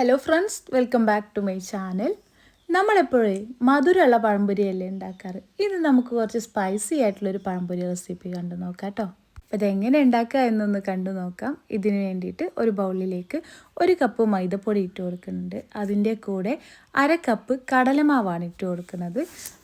Hello friends welcome back to my channel നമ്മളെപ്പോഴേ മധുരമുള്ള പഴംപൊരിയല്ലേ ഉണ്ടാക്കാറ്? ഇത് നമുക്ക് കുറച്ച് സ്പൈസി ആയിട്ടുള്ളൊരു പഴംപൊരി റെസിപ്പി കണ്ടു നോക്കാം കേട്ടോ അപ്പോൾ ഇതെങ്ങനെ ഉണ്ടാക്കുക എന്നൊന്ന് കണ്ടു നോക്കാം. ഇതിന് വേണ്ടിയിട്ട് ഒരു ബൗളിലേക്ക് ഒരു കപ്പ് മൈദപ്പൊടി ഇട്ട് കൊടുക്കുന്നുണ്ട്. അതിന്റെ കൂടെ അര കപ്പ് കടലമാവാണ് ഇട്ട് കൊടുക്കുന്നത്.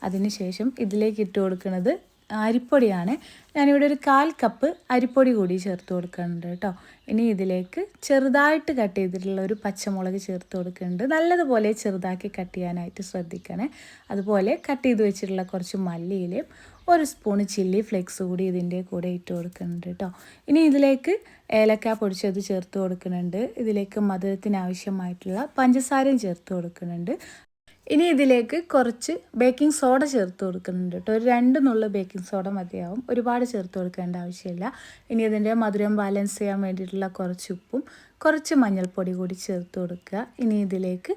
അതിനുശേഷം ഇതിലേക്ക് ഇട്ട് കൊടുക്കുന്നത് അരിപ്പൊടിയാണ്. ഞാനിവിടെ ഒരു കാൽ കപ്പ് അരിപ്പൊടി കൂടി ചേർത്ത് കൊടുക്കുന്നുണ്ട് കേട്ടോ. ഇനി ഇതിലേക്ക് ചെറുതായിട്ട് കട്ട് ചെയ്തിട്ടുള്ള ഒരു പച്ചമുളക് ചേർത്ത് കൊടുക്കുന്നുണ്ട്. നല്ലതുപോലെ ചെറുതാക്കി കട്ട് ചെയ്യാനായിട്ട് ശ്രദ്ധിക്കണേ. അതുപോലെ കട്ട് ചെയ്ത് വെച്ചിട്ടുള്ള കുറച്ച് മല്ലിയിലയും ഒരു സ്പൂൺ ചില്ലി ഫ്ലേക്സ് കൂടി ഇതിന്റെ കൂടെ ഇട്ട് കൊടുക്കുന്നുണ്ട് കേട്ടോ. ഇനി ഇതിലേക്ക് ഏലക്ക പൊടിച്ചത് ചേർത്ത് കൊടുക്കുന്നുണ്ട്. ഇതിലേക്ക് മധുരത്തിന് ആവശ്യമായിട്ടുള്ള പഞ്ചസാരയും ചേർത്ത് കൊടുക്കുന്നുണ്ട്. ഇനി ഇതിലേക്ക് കുറച്ച് ബേക്കിംഗ് സോഡ ചേർത്ത് കൊടുക്കുന്നുണ്ട് കേട്ടോ. ഒരു രണ്ട് നുള്ള ബേക്കിംഗ് സോഡ മതിയാവും. ഒരുപാട് ചേർത്ത് കൊടുക്കേണ്ട ആവശ്യമില്ല. ഇനി അതിന്റെ മധുരം ബാലൻസ് ചെയ്യാൻ വേണ്ടിയിട്ടുള്ള കുറച്ച് ഉപ്പും കുറച്ച് മഞ്ഞൾപ്പൊടി കൂടി ചേർത്ത് കൊടുക്കുക. ഇനി ഇതിലേക്ക്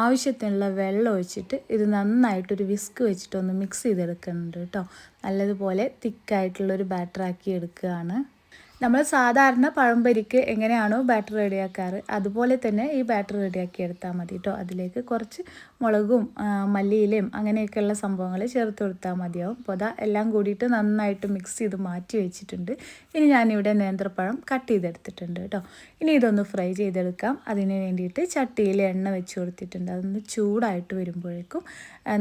ആവശ്യത്തിനുള്ള വെള്ളം ഒഴിച്ചിട്ട് ഇത് നന്നായിട്ടൊരു വിസ്ക് വെച്ചിട്ട് ഒന്ന് മിക്സ് ചെയ്തെടുക്കുന്നുണ്ട് കേട്ടോ. നല്ലതുപോലെ തിക്കായിട്ടുള്ളൊരു ബാറ്ററാക്കി എടുക്കുകയാണ്. നമ്മൾ സാധാരണ പഴംപരിക്ക് എങ്ങനെയാണോ ബാറ്റർ റെഡിയാക്കാറ് അതുപോലെ തന്നെ ഈ ബാറ്റർ റെഡിയാക്കി എടുത്താൽ മതി കേട്ടോ അതിലേക്ക് കുറച്ച് മുളകും മല്ലിയിലയും അങ്ങനെയൊക്കെയുള്ള സംഭവങ്ങൾ ചേർത്ത് കൊടുത്താൽ മതിയാവും. അപ്പോൾ അതാ എല്ലാം കൂടിയിട്ട് നന്നായിട്ട് മിക്സ് ചെയ്ത് മാറ്റി വെച്ചിട്ടുണ്ട്. ഇനി ഞാനിവിടെ നേന്ത്രപ്പഴം കട്ട് ചെയ്തെടുത്തിട്ടുണ്ട് കേട്ടോ ഇനി ഇതൊന്ന് ഫ്രൈ ചെയ്തെടുക്കാം. അതിന് വേണ്ടിയിട്ട് ചട്ടിയിൽ എണ്ണ വെച്ച് കൊടുത്തിട്ടുണ്ട്. അതൊന്ന് ചൂടായിട്ട് വരുമ്പോഴേക്കും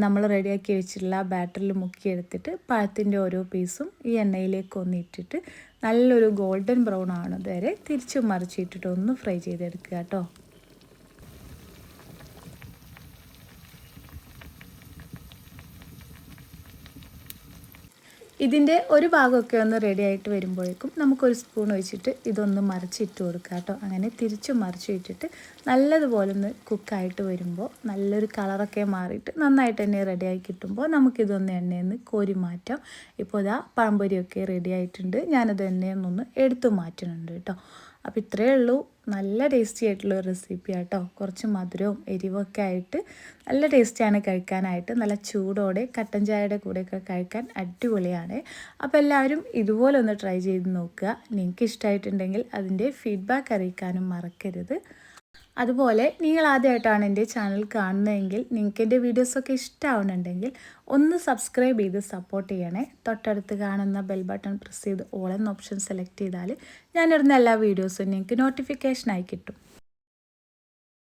നമ്മൾ റെഡിയാക്കി വെച്ചിട്ടുള്ള ബാറ്ററിൽ മുക്കിയെടുത്തിട്ട് പഴത്തിന്റെ ഓരോ പീസും ഈ എണ്ണയിലേക്ക് ഒന്ന് ഇട്ടിട്ട് നല്ലൊരു ഗോൾഡൻ ബ്രൗൺ ആണ് വരെ തിരിച്ചും മറിച്ചിട്ടിട്ട് ഒന്ന് ഫ്രൈ ചെയ്തെടുക്കുക കേട്ടോ. ഇതിന്റെ ഒരു ഭാഗമൊക്കെ ഒന്ന് റെഡി ആയിട്ട് വരുമ്പോഴേക്കും നമുക്കൊരു സ്പൂൺ ഒഴിച്ചിട്ട് ഇതൊന്ന് മറിച്ചിട്ട് കൊടുക്കുക കേട്ടോ. അങ്ങനെ തിരിച്ചും മറിച്ച് ഇട്ടിട്ട് നല്ലതുപോലെ ഒന്ന് കുക്കായിട്ട് വരുമ്പോൾ നല്ലൊരു കളറൊക്കെ മാറിയിട്ട് നന്നായിട്ട് തന്നെ റെഡിയായി കിട്ടുമ്പോൾ നമുക്കിതൊന്ന് എണ്ണയെന്ന് കോരി മാറ്റാം. ഇപ്പോൾ ഇതാ പഴംപൊരിയൊക്കെ റെഡി ആയിട്ടുണ്ട്. ഞാനത് എണ്ണയെന്നൊന്ന് എടുത്തു മാറ്റുന്നുണ്ട് കേട്ടോ. അപ്പോൾ ഇത്രയേ ഉള്ളൂ. നല്ല ടേസ്റ്റി ആയിട്ടുള്ള ഒരു റെസിപ്പി ആട്ടോ. കുറച്ച് മധുരവും എരിവൊക്കെ ആയിട്ട് നല്ല ടേസ്റ്റിയാണ് കഴിക്കാനായിട്ട്. നല്ല ചൂടോടെ കട്ടൻ ചായയുടെ കൂടെയൊക്കെ കഴിക്കാൻ അടിപൊളിയാണ്. അപ്പോൾ എല്ലാവരും ഇതുപോലെ ഒന്ന് ട്രൈ ചെയ്ത് നോക്കുക. നിങ്ങൾക്ക് ഇഷ്ടമായിട്ടുണ്ടെങ്കിൽ അതിന്റെ ഫീഡ്ബാക്ക് അറിയിക്കാനും മറക്കരുത്. അതുപോലെ നിങ്ങൾ ആദ്യമായിട്ടാണ് എന്റെ ചാനൽ കാണുന്നതെങ്കിൽ നിങ്ങൾക്ക് എന്റെ വീഡിയോസൊക്കെ ഇഷ്ടമാവുന്നുണ്ടെങ്കിൽ ഒന്ന് സബ്സ്ക്രൈബ് ചെയ്ത് സപ്പോർട്ട് ചെയ്യണേ. തൊട്ടടുത്ത് കാണുന്ന ബെൽ ബട്ടൺ പ്രസ് ചെയ്ത് ഓൾ എന്ന ഓപ്ഷൻ സെലക്ട് ചെയ്താൽ ഞാനിടുന്ന എല്ലാ വീഡിയോസും നിങ്ങൾക്ക് നോട്ടിഫിക്കേഷനായി കിട്ടും.